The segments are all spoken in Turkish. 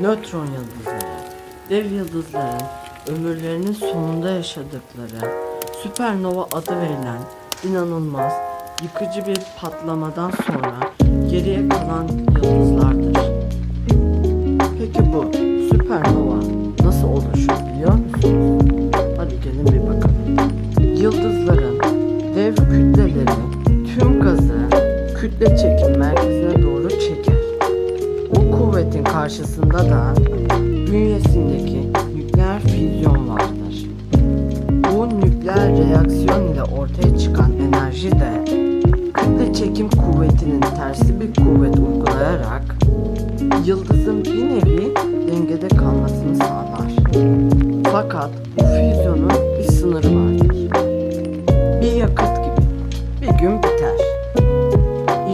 Nötron yıldızları, dev yıldızların ömürlerinin sonunda yaşadıkları, süpernova adı verilen inanılmaz, yıkıcı bir patlamadan sonra geriye kalan yıldızlardır. Peki bu süpernova nasıl oluşur biliyor musunuz? Hadi gelin bir bakalım. Yıldızların dev kütleleri tüm gazı kütle çekim merkezine doğru çeker. Karşısında da bünyesindeki nükleer füzyon vardır. Bu nükleer reaksiyon ile ortaya çıkan enerji de kütle çekim kuvvetinin tersi bir kuvvet uygulayarak yıldızın bir nevi dengede kalmasını sağlar. Fakat bu füzyonun bir sınırı vardır. Bir yakıt gibi bir gün biter.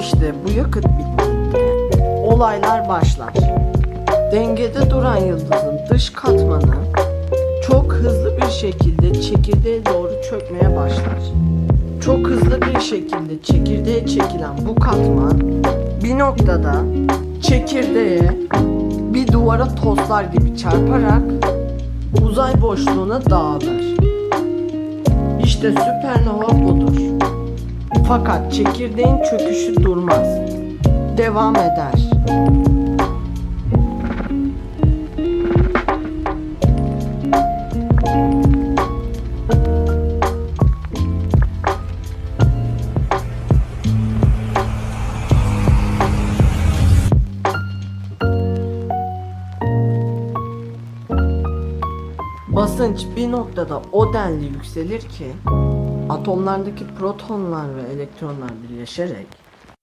İşte bu yakıt bittiğinde olaylar başlar. Dengede duran yıldızın dış katmanı çok hızlı bir şekilde çekirdeğe doğru çökmeye başlar. Çok hızlı bir şekilde çekirdeğe çekilen bu katman bir noktada çekirdeğe bir duvara toslar gibi çarparak uzay boşluğuna dağılır. İşte süpernova budur. Fakat çekirdeğin çöküşü durmaz. Devam eder. Basınç bir noktada o denli yükselir ki atomlardaki protonlar ve elektronlar birleşerek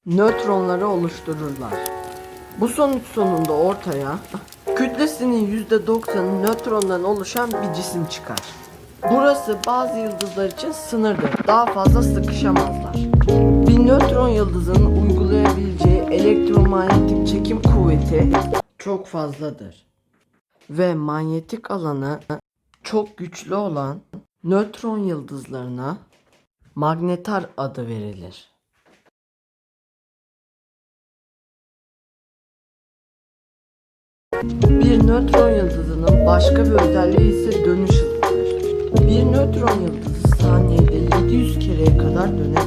nötronları oluştururlar. Bu sonuç sonunda ortaya kütlesinin %90'ı nötrondan oluşan bir cisim çıkar. Burası bazı yıldızlar için sınırdır. Daha fazla sıkışamazlar. Bir nötron yıldızının uygulayabileceği elektromanyetik çekim kuvveti çok fazladır. Ve manyetik alanı çok güçlü olan nötron yıldızlarına magnetar adı verilir. Bir nötron yıldızının başka bir özelliği ise dönüş hızıdır. Bir nötron yıldızı saniyede 700 kereye kadar dönebilir.